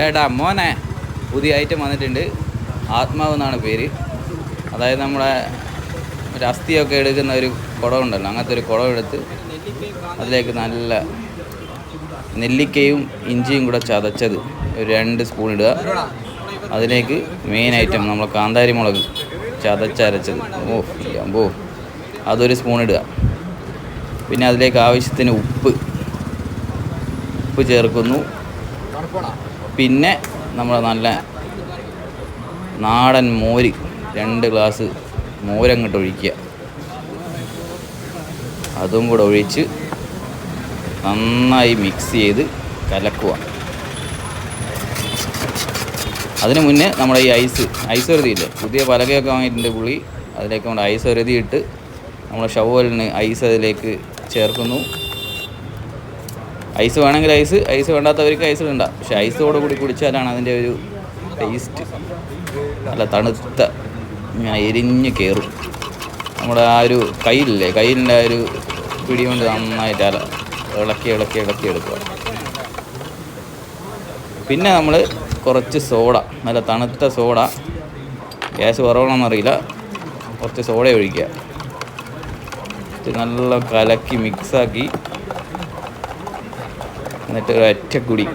ഏടാ മോനെ. പുതിയ ഐറ്റം വന്നിട്ടുണ്ട്. ആത്മാവ് എന്നാണ് പേര്. അതായത് നമ്മുടെ ഒരു അസ്ഥിയൊക്കെ എടുക്കുന്ന ഒരു കുടമുണ്ടല്ലോ അങ്ങനത്തെ ഒരു കുടം എടുത്ത് അതിലേക്ക് നല്ല നെല്ലിക്കയും ഇഞ്ചിയും കൂടെ ചതച്ചത് ഒരു രണ്ട് സ്പൂൺ ഇടുക. അതിലേക്ക് മെയിൻ ഐറ്റം നമ്മൾ കാന്താരി മുളക് ചതച്ചരച്ചത്. ഓ അമ്പോ. അതൊരു സ്പൂൺ ഇടുക. പിന്നെ അതിലേക്ക് ആവശ്യത്തിന് ഉപ്പ്. ഉപ്പ് ചേർക്കുന്നു. പിന്നെ നമ്മൾ നല്ല നാടൻ മോര് രണ്ട് ഗ്ലാസ് മോരങ്ങോട്ട് ഒഴിക്കുക. അതും കൂടെ ഒഴിച്ച് നന്നായി മിക്സ് ചെയ്ത് കലക്കുക. അതിന് മുന്നേ നമ്മുടെ ഈ ഐസ് ഐസ് വരുതിയില്ലേ? പുതിയ പലകയൊക്കെ വാങ്ങിയിട്ടുണ്ട് പുളി അതിലേക്ക് നമ്മുടെ ഐസ് വരുതിയിട്ട് നമ്മുടെ ഷവലിന് ഐസ് അതിലേക്ക് ചേർക്കുന്നു. ഐസ് വേണമെങ്കിൽ ഐസ് ഐസ് വേണ്ടാത്തവർക്ക് ഐസ് ഇടണ്ട പക്ഷെ ഐസോട് കൂടി കുടിച്ചാലാണ് അതിന്റെ ഒരു ടേസ്റ്റ്. നല്ല തണുത്ത ഇങ്ങനെ എരിഞ്ഞ് കയറും. നമ്മുടെ ആ ഒരു കയ്യിലില്ലേ കയ്യിലിന്റെ ആ ഒരു പിടി കൊണ്ട് നന്നായിട്ട് അല ഇളക്കി ഇളക്കി ഇളക്കി എടുക്കുക. പിന്നെ നമ്മൾ കുറച്ച് സോഡ നല്ല തണുത്ത സോഡ. ഗ്യാസ് കുറവണമെന്നറിയില്ല കുറച്ച് സോഡ ഒഴിക്കുക. നല്ല കലക്കി മിക്സാക്കി എന്നിട്ട് ഒറ്റ കുടി.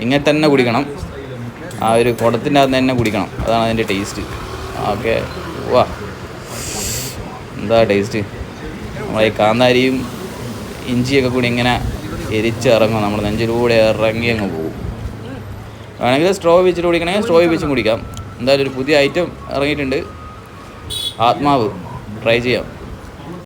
ഇങ്ങനെ തന്നെ കുടിക്കണം. ആ ഒരു കുടത്തിന്റെ അകത്ത് തന്നെ കുടിക്കണം. അതാണ് അതിന്റെ ടേസ്റ്റ്. ഓക്കെ. വാ എന്താ ടേസ്റ്റ്? നമ്മളെ ഈ കാന്താരിയും ഇഞ്ചിയൊക്കെ കൂടി ഇങ്ങനെ എരിച്ചിറങ്ങും. നമ്മൾ നെഞ്ചിലൂടെ ഇറങ്ങി അങ്ങ് പോകും. വേണമെങ്കിൽ സ്ട്രോ വെച്ചിട്ട് കുടിക്കണമെങ്കിൽ സ്ട്രോ വെച്ചും കുടിക്കാം. എന്തായാലും ഒരു പുതിയ ഐറ്റം ഇറങ്ങിയിട്ടുണ്ട്. ആത്മാവ്. ട്രൈ ചെയ്യാം.